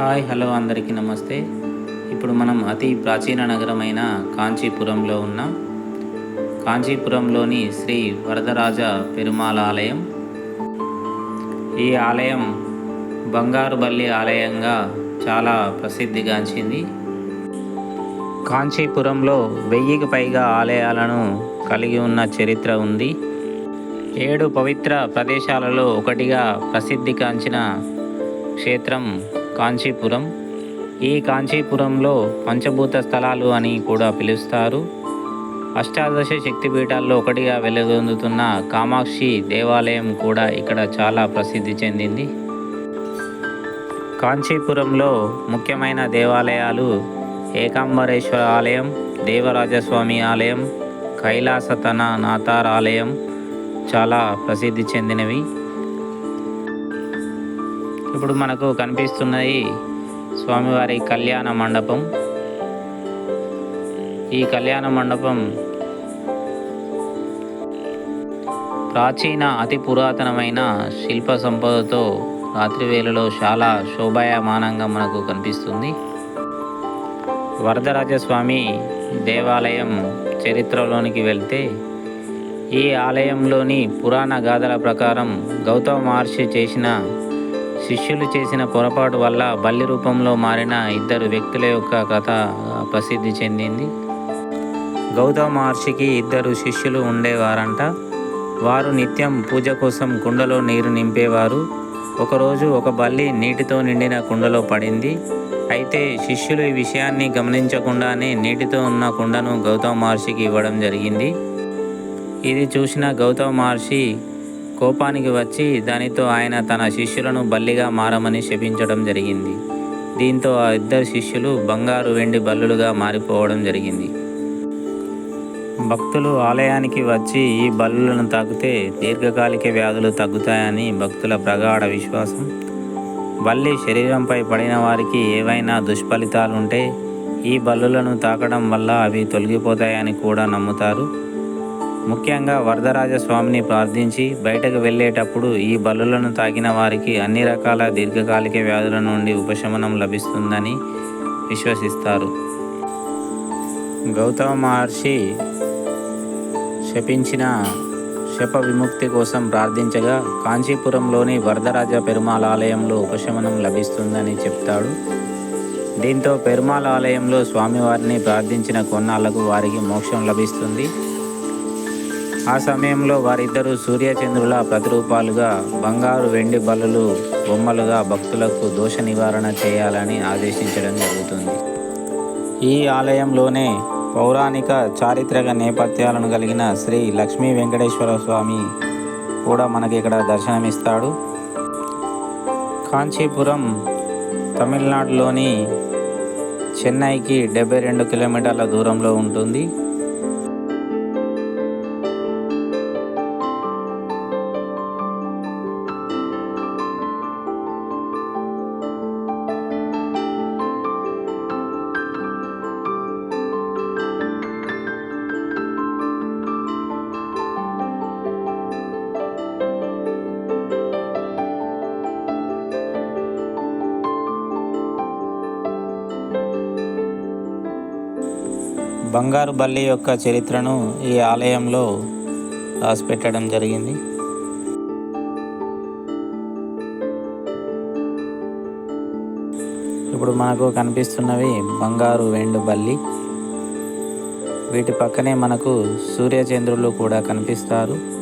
Hi hello అందరికీ నమస్తే. ఇప్పుడు మనం అతి ప్రాచీన నగరమైన కాంచీపురంలో ఉన్నాం కాంచీపురంలోని శ్రీ వరదరాజ పెరుమాల ఆలయం. ఈ ఆలయం బంగారు బల్లి ఆలయంగా చాలా ప్రసిద్ధిగాంచింది. కాంచీపురంలో వెయ్యికి పైగా ఆలయాలను కలిగి ఉన్న చరిత్ర ఉంది. ఏడు పవిత్ర ప్రదేశాలలో ఒకటిగా ప్రసిద్ధిగాంచిన క్షేత్రం కాంచీపురం. ఈ కాంచీపురంలో పంచభూత స్థలాలు అని కూడా పిలుస్తారు. అష్టాదశ శక్తిపీఠాల్లో ఒకటిగా వెలుగొందుతున్న కామాక్షి దేవాలయం కూడా ఇక్కడ చాలా ప్రసిద్ధి చెందింది. కాంచీపురంలో ముఖ్యమైన దేవాలయాలు ఏకాంబరేశ్వర ఆలయం దేవరాజస్వామి ఆలయం కైలాసతన నాథార్ ఆలయం చాలా ప్రసిద్ధి చెందినవి. ఇప్పుడు మనకు కనిపిస్తున్నది స్వామివారి కళ్యాణ మండపం. ఈ కళ్యాణ మండపం ప్రాచీన అతి పురాతనమైన శిల్ప సంపదతో రాత్రివేళలో చాలా శోభాయమానంగా మనకు కనిపిస్తుంది. వరదరాజస్వామి దేవాలయం చరిత్రలోనికి వెళ్తే ఈ ఆలయంలోని పురాణ గాథల ప్రకారం గౌతమ మహర్షి చేసిన శిష్యులు చేసిన పొరపాటు వల్ల బల్లి రూపంలో మారిన ఇద్దరు వ్యక్తుల యొక్క కథ ప్రసిద్ధి చెందింది. గౌతమ మహర్షికి ఇద్దరు శిష్యులు ఉండేవారంట. వారు నిత్యం పూజ కోసం కుండలో నీరు నింపేవారు. ఒకరోజు ఒక బల్లి నీటితో నిండిన కుండలో పడింది. అయితే శిష్యులు ఈ విషయాన్ని గమనించకుండానే నీటితో ఉన్న కుండను గౌతమ మహర్షికి ఇవ్వడం జరిగింది. ఇది చూసిన గౌతమ మహర్షి కోపానికి వచ్చి దానితో ఆయన తన శిష్యులను బల్లిగా మారమని శపించడం జరిగింది. దీంతో ఆ ఇద్దరు శిష్యులు బంగారు వెండి బల్లులుగా మారిపోవడం జరిగింది. భక్తులు ఆలయానికి వచ్చి ఈ బల్లులను తాకితే దీర్ఘకాలిక వ్యాధులు తగ్గుతాయని భక్తుల ప్రగాఢ విశ్వాసం. బల్లి శరీరంపై పడిన వారికి ఏవైనా దుష్ఫలితాలుంటే ఈ బల్లులను తాకడం వల్ల అవి తొలగిపోతాయని కూడా నమ్ముతారు. ముఖ్యంగా వరదరాజ స్వామిని ప్రార్థించి బయటకు వెళ్ళేటప్పుడు ఈ బలులను తాకిన వారికి అన్ని రకాల దీర్ఘకాలిక వ్యాధుల నుండి ఉపశమనం లభిస్తుందని విశ్వసిస్తారు. గౌతమ మహర్షి శపించిన శప విముక్తి కోసం ప్రార్థించగా కాంచీపురంలోని వరదరాజ పెరుమాళ ఆలయంలో ఉపశమనం లభిస్తుందని చెప్తాడు. దీంతో పెరుమాళ ఆలయంలో స్వామివారిని ప్రార్థించిన కొన్నాళ్ళకు వారికి మోక్షం లభిస్తుంది. ఆ సమయంలో వారిద్దరూ సూర్యచంద్రుల ప్రతిరూపాలుగా బంగారు వెండి బలులు బొమ్మలుగా భక్తులకు దోష నివారణ చేయాలని ఆదేశించడం జరుగుతుంది. ఈ ఆలయంలోనే పౌరాణిక చారిత్రక నేపథ్యాలను కలిగిన శ్రీ లక్ష్మీ వెంకటేశ్వర స్వామి కూడా మనకి ఇక్కడ దర్శనమిస్తాడు. కాంచీపురం తమిళనాడులోని చెన్నైకి డెబ్బై రెండు కిలోమీటర్ల దూరంలో ఉంటుంది. బంగారు బల్లి యొక్క చరిత్రను ఈ ఆలయంలో రాసిపెట్టడం జరిగింది. ఇప్పుడు మనకు కనిపిస్తున్నవి బంగారు వెండు బల్లి. వీటి పక్కనే మనకు సూర్యచంద్రులు కూడా కనిపిస్తారు.